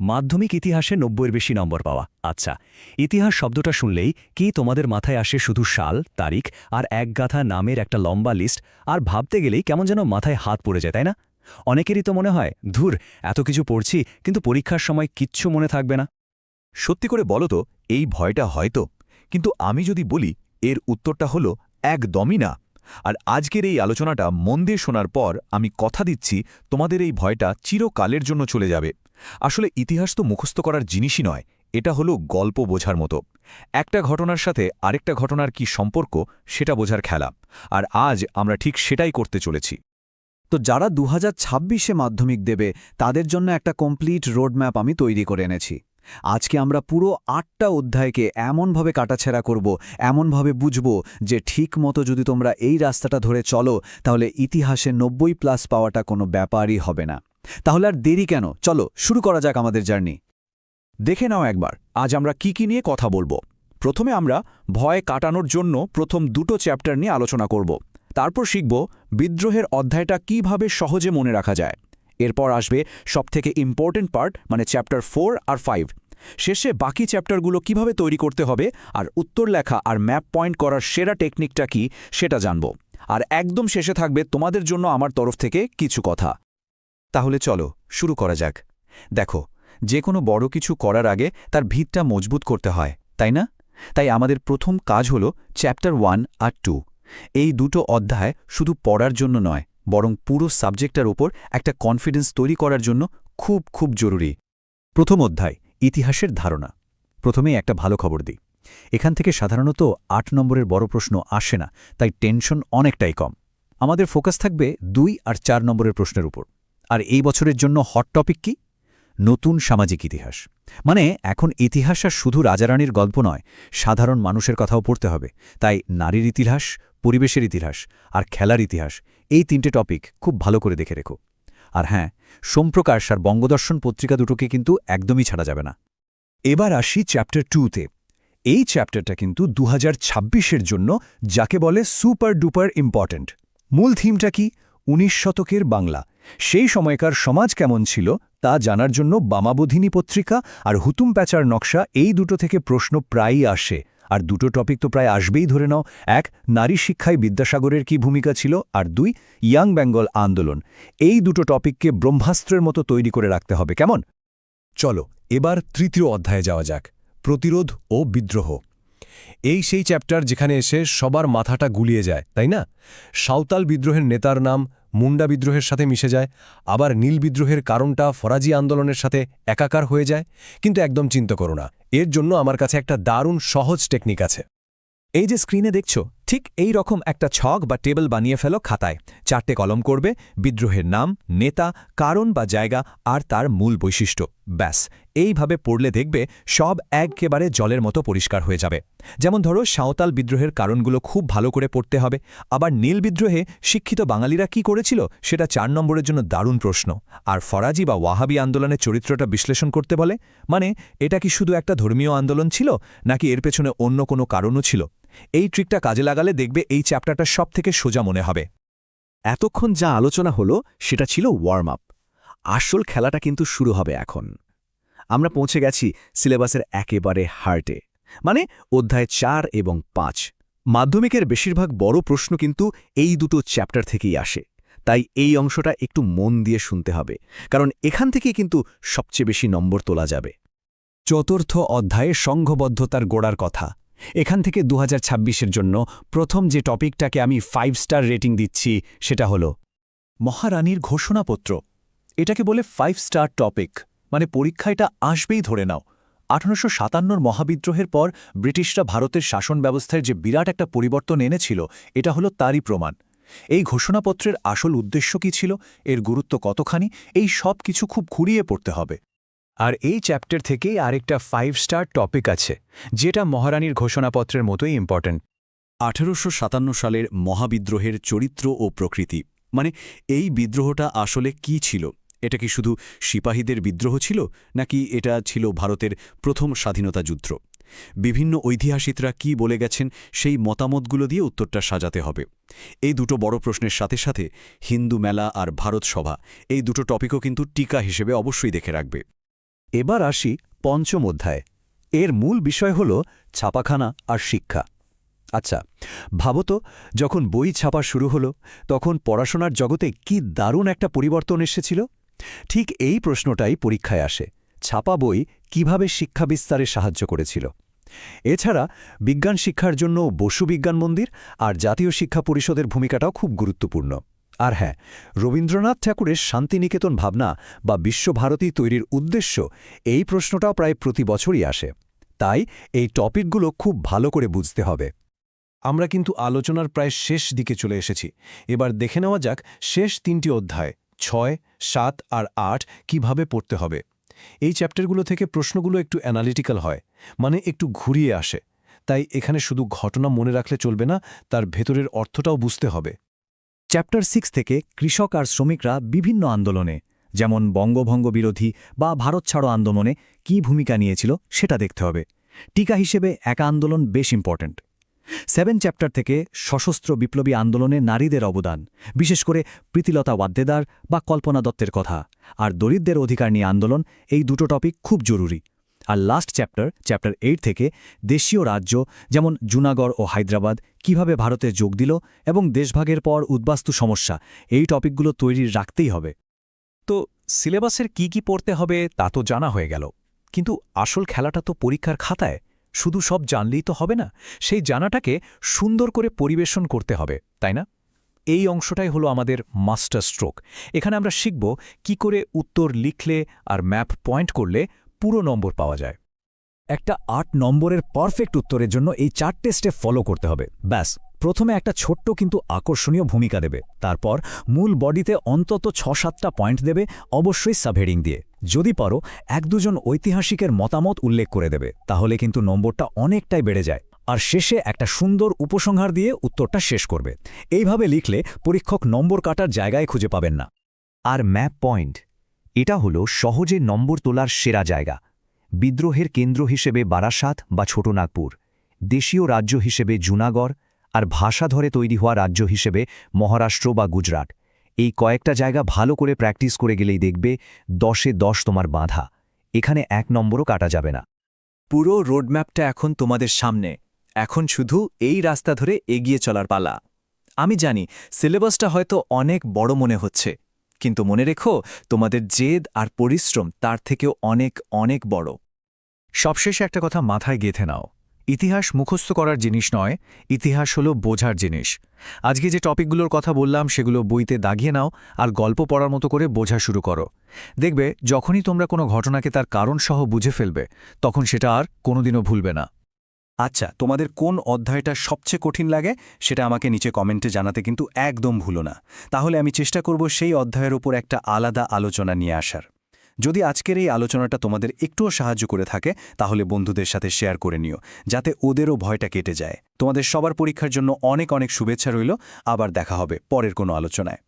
মাধ্যমিক ইতিহাসে নব্বইয়ের বেশি নম্বর পাওয়া। আচ্ছা ইতিহাস শব্দটা শুনলেই কি তোমাদের মাথায় আসে শুধু সাল, তারিখ আর এক গাথা নামের একটা লম্বা লিস্ট আর ভাবতে গেলেই কেমন যেন মাথায় হাত পড়ে যায়, তাই না? অনেকেরই তো মনে হয়, ধুর, এত কিছু পড়ছি, কিন্তু পরীক্ষার সময় কিচ্ছু মনে থাকবে না। সত্যি করে বলো তো, এই ভয়টা হয়তো, কিন্তু আমি যদি বলি, এর উত্তরটা হলো একদমই না। আর আজকের এই আলোচনাটা মন দিয়ে শোনার পর আমি কথা দিচ্ছি তোমাদের এই ভয়টা চিরকালের জন্য চলে যাবে। আসলে ইতিহাস তো মুখস্থ করার জিনিসই নয়, এটা হলো গল্প বোঝার মতো। একটা ঘটনার সাথে আরেকটা ঘটনার কি সম্পর্ক সেটা বোঝার খেলা। আর আজ আমরা ঠিক সেটাই করতে চলেছি। তো যারা দু হাজার মাধ্যমিক দেবে, তাদের জন্য একটা কমপ্লিট রোডম্যাপ আমি তৈরি করে এনেছি। আজকে আমরা পুরো আটটা অধ্যায়কে এমনভাবে কাটাছেড়া করব, এমনভাবে বুঝব যে ঠিক মতো যদি তোমরা এই রাস্তাটা ধরে চলো, তাহলে ইতিহাসে নব্বই প্লাস পাওয়াটা কোনো ব্যাপারই হবে না। তাহলে আর দেরি কেন? চলো, শুরু করা যাক আমাদের জার্নি। দেখে নাও একবার, আজ আমরা কি কি নিয়ে কথা বলব। প্রথমে আমরা ভয় কাটানোর জন্য প্রথম দুটো চ্যাপ্টার নিয়ে আলোচনা করব। তারপর শিখব বিদ্রোহের অধ্যায়টা কীভাবে সহজে মনে রাখা যায়। এরপর আসবে সবথেকে ইম্পর্টেন্ট পার্ট মানে চ্যাপ্টার ফোর আর ফাইভ শেষে বাকি চ্যাপ্টারগুলো কীভাবে তৈরি করতে হবে আর উত্তর লেখা আর ম্যাপ পয়েন্ট করার সেরা টেকনিকটা কি সেটা জানব। আর একদম শেষে থাকবে তোমাদের জন্য আমার তরফ থেকে কিছু কথা। তাহলে চলো, শুরু করা যাক। দেখো যে কোনো বড় কিছু করার আগে তার ভিতটা মজবুত করতে হয়, তাই না? তাই আমাদের প্রথম কাজ হল চ্যাপ্টার ওয়ান আর টু। এই দুটো অধ্যায় শুধু পড়ার জন্য নয়, বরং পুরো সাবজেক্টটার ওপর একটা কনফিডেন্স তৈরি করার জন্য খুব খুব জরুরি। প্রথম অধ্যায় ইতিহাসের ধারণা। প্রথমেই একটা ভালো খবর দিই। এখান থেকে সাধারণত আট নম্বরের বড় প্রশ্ন আসে না, তাই টেনশন অনেকটাই কম। আমাদের ফোকাস থাকবে দুই আর চার নম্বরের প্রশ্নের উপর। আর এই বছরের জন্য হট টপিক কি? নতুন সামাজিক ইতিহাস। মানে এখন ইতিহাস আর শুধু রাজারানীর গল্প নয়, সাধারণ মানুষের কথাও পড়তে হবে। তাই নারীর ইতিহাস, পরিবেশের ইতিহাস আর খেলার ইতিহাস, এই তিনটে টপিক খুব ভালো করে দেখে রেখো। আর হ্যাঁ সোমপ্রকাশ আর বঙ্গদর্শন পত্রিকা দুটোকে কিন্তু একদমই ছাড়া যাবে না। এবার আসি চ্যাপ্টার টুতে। এই চ্যাপ্টারটা কিন্তু দু হাজার জন্য যাকে বলে সুপার ডুপার ইম্পর্ট্যান্ট। মূল থিমটা কি? উনিশ শতকের বাংলা। সেই সময়কার সমাজ কেমন ছিল তা জানার জন্য বামাবোধিনী পত্রিকা আর হুতুম প্যাচার নকশা এই দুটো থেকে প্রশ্ন প্রায়ই আসে। আর দুটো টপিক তো প্রায় আসবেই, ধরে নাও। এক, নারী শিক্ষায় বিদ্যাসাগরের কি ভূমিকা ছিল? আর দুই, ইয়াং বেঙ্গল আন্দোলন। এই দুটো টপিককে ব্রহ্মাস্ত্রের মতো তৈরি করে রাখতে হবে, কেমন? চলো, এবার তৃতীয় অধ্যায়ে যাওয়া যাক। প্রতিরোধ ও বিদ্রোহ। এই সেই চ্যাপ্টার যেখানে এসে সবার মাথাটা গুলিয়ে যায়, তাই না? সাঁওতাল বিদ্রোহের নেতার নাম, মুন্ডা বিদ্রোহের সাথে মিশে যায়, আবার নীল বিদ্রোহের কারণটা ফরাজি আন্দোলনের সাথে একাকার হয়ে যায়, কিন্তু একদম চিন্তা করো না। এর জন্য আমার কাছে একটা দারুণ সহজ টেকনিক আছে। এই যে স্ক্রিনে দেখছ ঠিক এই রকম একটা ছক বা টেবিল বানিয়ে ফেলো খাতায়। চারটে কলম করবে, বিদ্রোহের নাম, নেতা, কারণ বা জায়গা আর তার মূল বৈশিষ্ট্য। ব্যাস, এইভাবে পড়লে দেখবে সব একেবারে জলের মতো পরিষ্কার হয়ে যাবে। যেমন ধরো, সাঁওতাল বিদ্রোহের কারণগুলো খুব ভালো করে পড়তে হবে। আবার নীল বিদ্রোহে শিক্ষিত বাঙালিরা কি করেছিল, সেটা চার নম্বরের জন্য দারুণ প্রশ্ন। আর ফরাজি বা ওয়াহাবি আন্দোলনের চরিত্রটা বিশ্লেষণ করতে বলে? মানে এটা কি শুধু একটা ধর্মীয় আন্দোলন ছিল, নাকি এর পেছনে অন্য কোনো কারণও ছিল? এই ট্রিকটা কাজে লাগালে দেখবে এই চ্যাপ্টারটা সব থেকে সোজা মনে হবে। এতক্ষণ যা আলোচনা হলো, সেটা ছিল ওয়ার্ম আপ আসল খেলাটা কিন্তু শুরু হবে এখন। আমরা পৌঁছে গেছি সিলেবাসের একেবারে হার্টে মানে অধ্যায় চার এবং পাঁচ। মাধ্যমিকের বেশিরভাগ বড় প্রশ্ন কিন্তু এই দুটো চ্যাপ্টার থেকেই আসে। তাই এই অংশটা একটু মন দিয়ে শুনতে হবে, কারণ এখান থেকেই কিন্তু সবচেয়ে বেশি নম্বর তোলা যাবে। চতুর্থ অধ্যায়ে সংঘবদ্ধতার গোড়ার কথা। এখান থেকে দু হাজার জন্য প্রথম যে টপিকটাকে আমি ফাইভ স্টার রেটিং দিচ্ছি সেটা হল মহারানীর ঘোষণাপত্র। এটাকে বলে ফাইভ স্টার টপিক মানে পরীক্ষা এটা আসবেই ধরে নাও। আঠারোশো সাতান্নর মহাবিদ্রোহের পর ব্রিটিশরা ভারতের শাসন ব্যবস্থায় যে বিরাট একটা পরিবর্তন এনেছিল, এটা হলো তারই প্রমাণ। এই ঘোষণাপত্রের আসল উদ্দেশ্য কি ছিল, এর গুরুত্ব কতখানি, এই সব কিছু খুব ঘুরিয়ে পড়তে হবে। আর এই চ্যাপ্টার থেকেই আরেকটা ফাইভ স্টার টপিক আছে, যেটা মহারানীর ঘোষণাপত্রের মতোই ইম্পর্ট্যান্ট আঠেরোশো সাতান্ন সালের মহাবিদ্রোহের চরিত্র ও প্রকৃতি মানে এই বিদ্রোহটা আসলে কি ছিল? এটা কি শুধু সিপাহীদের বিদ্রোহ ছিল, নাকি এটা ছিল ভারতের প্রথম স্বাধীনতা যুদ্ধ? বিভিন্ন ঐতিহাসিকরা কি বলে গেছেন সেই মতামতগুলো দিয়ে উত্তরটা সাজাতে হবে। এই দুটো বড় প্রশ্নের সাথে সাথে হিন্দু মেলা আর ভারত সভা, এই দুটো টপিকও কিন্তু টিকা হিসেবে অবশ্যই দেখে রাখবে। এবার আসি পঞ্চম অধ্যায়। এর মূল বিষয় হল ছাপাখানা আর শিক্ষা। আচ্ছা ভাবো তো, যখন বই ছাপা শুরু হলো, তখন পড়াশোনার জগতে কি দারুণ একটা পরিবর্তন এসেছিল? ঠিক এই প্রশ্নটাই পরীক্ষায় আসে, ছাপা বই কীভাবে শিক্ষা বিস্তারে সাহায্য করেছিল? এছাড়া, বিজ্ঞান শিক্ষার জন্য বসু বিজ্ঞান মন্দির আর জাতীয় শিক্ষা পরিষদের ভূমিকাটাও খুব গুরুত্বপূর্ণ। আর হ্যাঁ রবীন্দ্রনাথ ঠাকুরের শান্তিনিকেতন ভাবনা বা বিশ্বভারতী তৈরির উদ্দেশ্য এই প্রশ্নটাও প্রায় প্রতি বছরই আসে। তাই এই টপিকগুলো খুব ভালো করে বুঝতে হবে। আমরা কিন্তু আলোচনার প্রায় শেষ দিকে চলে এসেছি। এবার দেখে নেওয়া যাক শেষ তিনটি অধ্যায়, ছয়, সাত আর আট কীভাবে পড়তে হবে। এই চ্যাপ্টারগুলো থেকে প্রশ্নগুলো একটু অ্যানালিটিক্যাল হয় মানে একটু ঘুরিয়ে আসে। তাই এখানে শুধু ঘটনা মনে রাখলে চলবে না, তার ভেতরের অর্থটাও বুঝতে হবে। চ্যাপ্টার সিক্স থেকে কৃষক আর শ্রমিকরা বিভিন্ন আন্দোলনে, যেমন বঙ্গভঙ্গ বিরোধী বা ভারত ছাড়ো আন্দোলনে কী ভূমিকা নিয়েছিল সেটা দেখতে হবে। টিকা হিসেবে একা আন্দোলন বেশ ইম্পর্ট্যান্ট সেভেন চ্যাপ্টার থেকে সশস্ত্র বিপ্লবী আন্দোলনে নারীদের অবদান, বিশেষ করে প্রীতিলতা ওয়াদ্দেদার বা কল্পনা দত্তের কথা। আর দরিদ্রের অধিকার নিয়ে আন্দোলন, এই দুটো টপিক খুব জরুরি। আর লাস্ট চ্যাপ্টার চ্যাপ্টার এইট থেকে দেশীয় রাজ্য যেমন জুনাগড় ও হায়দ্রাবাদ কীভাবে ভারতে যোগ দিল এবং দেশভাগের পর উদ্বাস্তু সমস্যা, এই টপিকগুলো তৈরি রাখতেই হবে। তো সিলেবাসের কি কি পড়তে হবে তা তো জানা হয়ে গেল। কিন্তু আসল খেলাটা তো পরীক্ষার খাতায়, শুধু সব জানলেই তো হবে না, সেই জানাটাকে সুন্দর করে পরিবেশন করতে হবে, তাই না? এই অংশটাই হলো আমাদের মাস্টার স্ট্রোক এখানে আমরা শিখব কি করে উত্তর লিখলে আর ম্যাপ পয়েন্ট করলে পুরো নম্বর পাওয়া যায়। একটা আট নম্বরের পারফেক্ট উত্তরের জন্য এই চারটে স্টেপ ফলো করতে হবে। ব্যাস, প্রথমে একটা ছোট্ট কিন্তু আকর্ষণীয় ভূমিকা দেবে। তারপর মূল বডিতে অন্তত ছ সাতটা পয়েন্ট দেবে, অবশ্যই সাবহেডিং দিয়ে। যদি পারো, এক দুজন ঐতিহাসিকের মতামত উল্লেখ করে দেবে, তাহলে কিন্তু নম্বরটা অনেকটাই বেড়ে যায়। আর শেষে একটা সুন্দর উপসংহার দিয়ে উত্তরটা শেষ করবে। এইভাবে লিখলে পরীক্ষক নম্বর কাটার জায়গায় খুঁজে পাবেন না। আর ম্যাপ পয়েন্ট। এটা হলো সহজে নম্বর তোলার সেরা জায়গা। বিদ্রোহের কেন্দ্র হিসেবে বারাসাত বা ছোটনাগপুর দেশীয় রাজ্য হিসেবে জুনাগড় আর ভাষা ধরে তৈরি হওয়া রাজ্য হিসেবে মহারাষ্ট্র বা গুজরাট। এই কয়েকটা জায়গা ভালো করে প্র্যাকটিস করে গেলেই দেখবে দশে দশ তোমার বাঁধা। এখানে এক নম্বরও কাটা যাবে না। পুরো রোডম্যাপটা এখন তোমাদের সামনে। এখন শুধু এই রাস্তা ধরে এগিয়ে চলার পালা। আমি জানি, সিলেবাসটা হয়তো অনেক বড় মনে হচ্ছে। কিন্তু মনে রেখো, তোমাদের জেদ আর পরিশ্রম তার থেকেও অনেক অনেক বড়। সবশেষে একটা কথা মাথায় গেঁথে নাও। ইতিহাস মুখস্থ করার জিনিস নয়, ইতিহাস হলো বোঝার জিনিস। আজকে যে টপিকগুলোর কথা বললাম, সেগুলো বইতে দাগিয়ে নাও আর গল্প পড়ার মতো করে বোঝা শুরু করো। দেখবে, যখনই তোমরা কোনো ঘটনাকে তার কারণসহ বুঝে ফেলবে, তখন সেটা আর কোনোদিনও ভুলবে না। আচ্ছা তোমাদের কোন অধ্যায়টা সবচেয়ে কঠিন লাগে সেটা আমাকে নিচে কমেন্টে জানাতে কিন্তু একদম ভুলো না। তাহলে আমি চেষ্টা করব সেই অধ্যায়ের ওপর একটা আলাদা আলোচনা নিয়ে আসার। যদি আজকের এই আলোচনাটা তোমাদের একটুও সাহায্য করে থাকে, তাহলে বন্ধুদের সাথে শেয়ার করে নিও, যাতে ওদেরও ভয়টা কেটে যায়। তোমাদের সবার পরীক্ষার জন্য অনেক অনেক শুভেচ্ছা রইল, আবার দেখা হবে পরের কোনো আলোচনায়।